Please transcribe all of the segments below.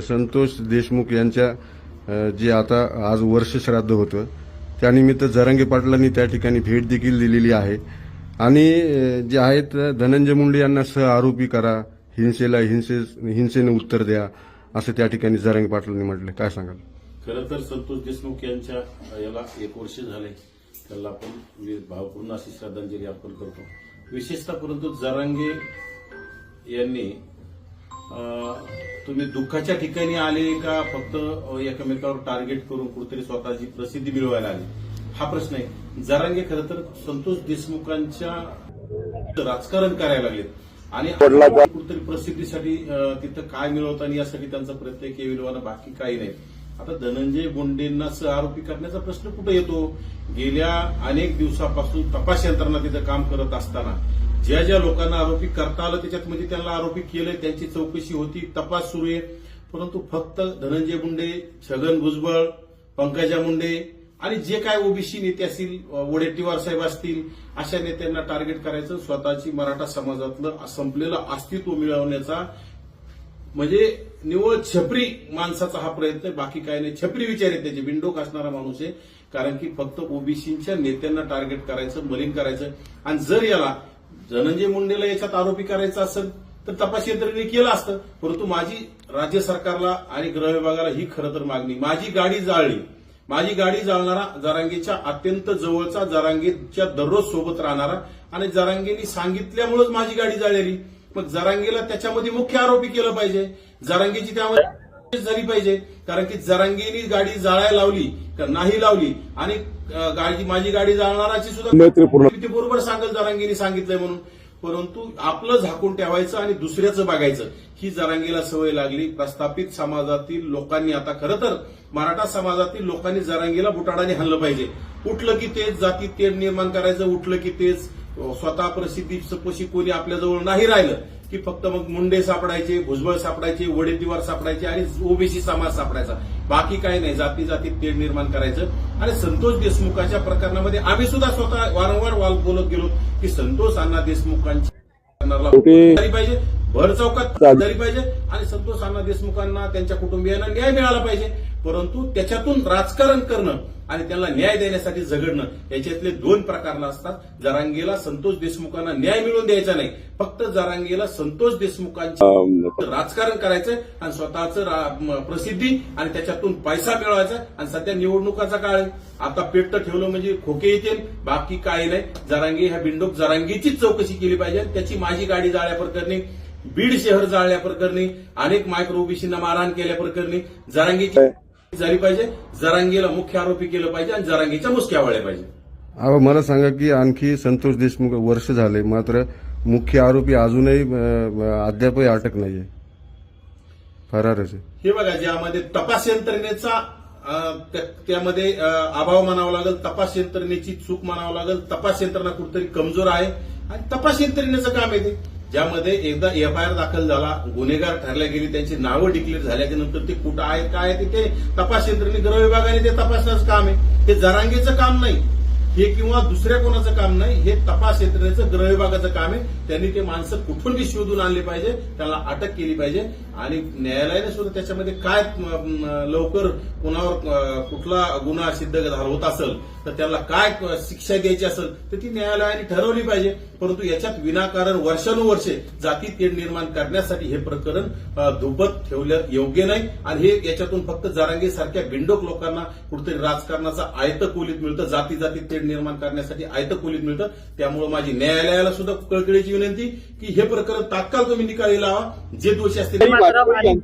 संतोष देशमुख यांच्या जे आता आज वर्ष श्राद्ध होतं त्यानिमित्त जरांगे पाटलांनी त्या ठिकाणी भेट देखील दिलेली आहे. आणि जे आहेत धनंजय मुंडे यांना सह आरोपी करा हिंसेला हिंसे हिंसेने उत्तर द्या असं त्या ठिकाणी जरांगे पाटलांनी म्हटलं काय सांगाल? खरं तर संतोष देशमुख यांच्या याला एक वर्ष झाले. त्याला आपण भावपूर्ण अशी श्रद्धांजली अर्पण करतो. विशेषतः परंतु जरांगे यांनी तुम्ही दुःखाच्या ठिकाणी आले का फक्त एकमेकावर टार्गेट करून कुठेतरी स्वतःची प्रसिद्धी मिळवायला आले? हा प्रश्न आहे. जरांगे खरं तर संतोष देशमुखांच्या राजकारण करायला लागलेत. आणि कुठेतरी प्रसिद्धीसाठी तिथं काय मिळवतं यासाठी त्यांचा प्रयत्न केविलवाना बाकी काही नाही. आता धनंजय मुंडेंना सह आरोपी करण्याचा प्रश्न कुठे येतो? गेल्या अनेक दिवसापासून तपास यंत्रणा तिथं काम करत असताना ज्या ज्या लोकांना आरोपी करता आलं त्याच्यात म्हणजे त्यांना आरोपी केलंय त्यांची चौकशी होती तपास सुरू आहे. परंतु फक्त धनंजय मुंडे छगन भुजबळ पंकजा मुंडे आणि जे काय ओबीसी नेते असतील वडेट्टीवार साहेब असतील अशा नेत्यांना टार्गेट करायचं स्वतःची मराठा समाजातलं संपलेलं अस्तित्व मिळवण्याचा. म्हणजे निव्वळ छपरी माणसाचा हा प्रयत्न बाकी काही नाही. छपरी विचार आहे त्याचे. बिंडोक असणारा माणूस आहे. कारण की फक्त ओबीसीच्या नेत्यांना टार्गेट करायचं मलिन करायचं. आणि जर याला धनंजय मुंडेला याच्यात आरोपी करायचा असेल तर तपास यंत्रणेने केलं असतं. परंतु माझी राज्य सरकारला आणि गृह विभागाला ही खरं तर मागणी. माझी गाडी जाळली. माझी गाडी जाळणारा जरांगेच्या अत्यंत जवळचा जरांगेच्या दररोज सोबत राहणारा आणि जरांगेनी सांगितल्यामुळेच माझी गाडी जाळलेली. मग जरांगेला त्याच्यामध्ये मुख्य आरोपी केलं पाहिजे. जरांगेची त्यामध्ये झाली पाहिजे. कारण की जरांगेनी गाडी जाळायला लावली का नाही लावली आणि गाडी माझी गाडी जाळणाराची सुद्धा बरोबर सांगेल जरांगीने सांगितलंय म्हणून. परंतु आपलं झाकून ठेवायचं आणि दुसऱ्याचं बघायचं. ही जरांगीला सवय लागली. प्रस्थापित समाजातील लोकांनी आता खरं तर मराठा समाजातील लोकांनी जरांगीला बुटाडाने हल्लं पाहिजे. उठलं की तेच जाती तेढ निर्माण करायचं उठलं की तेच स्वतः प्रसिद्धी सपशी कोणी आपल्याजवळ नाही राहिलं. की फक्त मग मुंडे सापडायचे भुजबळ सापडायचे वडेतीवार सापडायचे आणि ओबीसी समाज सापडायचा. बाकी काही नाही जाती जातीत तेढ निर्माण करायचं. आणि संतोष देशमुखाच्या प्रकरणामध्ये आम्ही सुद्धा स्वतः वारंवार वाल बोलत गेलो की संतोष अण्णा देशमुखांच्या पाहिजे. भर चौकात. झाली पाहिजे. आणि संतोष अण्णा देशमुखांना त्यांच्या कुटुंबियांना न्याय मिळाला पाहिजे. परंतु त्याच्यातून राजकारण करणं आणि त्यांना न्याय देण्यासाठी झगडणं याच्यातले दोन प्रकार असतात जरांगेला संतोष देशमुखांना न्याय मिळवून द्यायचा नाही. फक्त जरांगेला संतोष देशमुखांची राजकारण करायचं आणि स्वतःचं प्रसिद्धी आणि त्याच्यातून पैसा मिळवायचा आणि सध्या निवडणुकाचा काळ आहे. आता पेट्ट ठेवलं म्हणजे खोके येतील बाकी काही नाही. जरांगी ह्या बिंडोक जरांगीचीच चौकशी केली पाहिजे. त्याची माझी गाडी जाळ्या प्रकरणी बीड शहर जाळल्या प्रकरणी अनेक मायक्रो ओबीसींना मारहाण केल्या प्रकरणी जरांगीची झाली पाहिजे जरांगीला मुख्य आरोपी केलं पाहिजे आणि जरांगीच्या मुसक्या वळल्या पाहिजे. अहो मला सांगा की आणखी संतोष देशमुख वर्ष झाले मात्र मुख्य आरोपी अजूनही अ, अद्यापही अटक नाहीये. फरारच आहे. हे बघा ज्यामध्ये तपास यंत्रणेचा अं, त्या- त्यामध्ये अं, अभाव म्हणावा लागेल तपास यंत्रणेची चूक म्हणावं लागेल तपास यंत्रणा कुठेतरी कमजोर आहे आणि तपास यंत्रणेचं काम आहे ते. ज्यामध्ये एकदा एफआयआर दाखल झाला गुन्हेगार ठरल्या गेली त्यांची नावं डिक्लेअर झाल्याच्यानंतर ते कुठं आहेत काय आहे ते- तपास यंत्रणे गृह विभागाने ते तपासण्याचं काम आहे. हे जरांगेचं काम नाही. हे किंवा दुसऱ्या कोणाचं काम नाही हे तपास यंत्रणेचं गृह विभागाचं काम आहे. त्यांनी ते माणसं कुठूनही शोधून आणले पाहिजे त्याला अटक केली पाहिजे. आणि न्यायालयाने सुद्धा त्याच्यामध्ये काय लवकर कोणावर कुठला गुन्हा सिद्ध होत असेल तर त्याला काय शिक्षा द्यायची असेल तर ती न्यायालयाने ठरवली पाहिजे. परंतु याच्यात विनाकारण वर्षानुवर्षे जाती तेढ निर्माण करण्यासाठी हे प्रकरण अं, ठेवलं योग्य नाही. आणि हे याच्यातून फक्त जारांगे सारख्या बिंडोक लोकांना कुठेतरी राजकारणाचा आयत कोलीत मिळतं जाती जाती तेढ निर्माण करण्यासाठी आयत कोलीत मिळतं. त्यामुळे माझी न्यायालयाला सुद्धा कळकळीची विनंती की हे प्रकरण तात्काळ तुम्ही निकाली लावा. जे दोषी असतील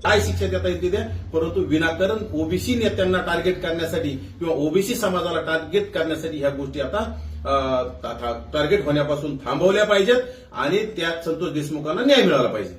काय शिक्षा देता येईल ते द्या परंतु विनाकारण ओबीसी नेत्यांना टार्गेट करण्यासाठी किंवा ओबीसी समाजाला टार्गेट करण्यासाठी ह्या गोष्टी आता टार्गेट होण्यापासून थांबवल्या पाहिजेत आणि त्यात संतोष देशमुखांना न्याय मिळाला पाहिजे.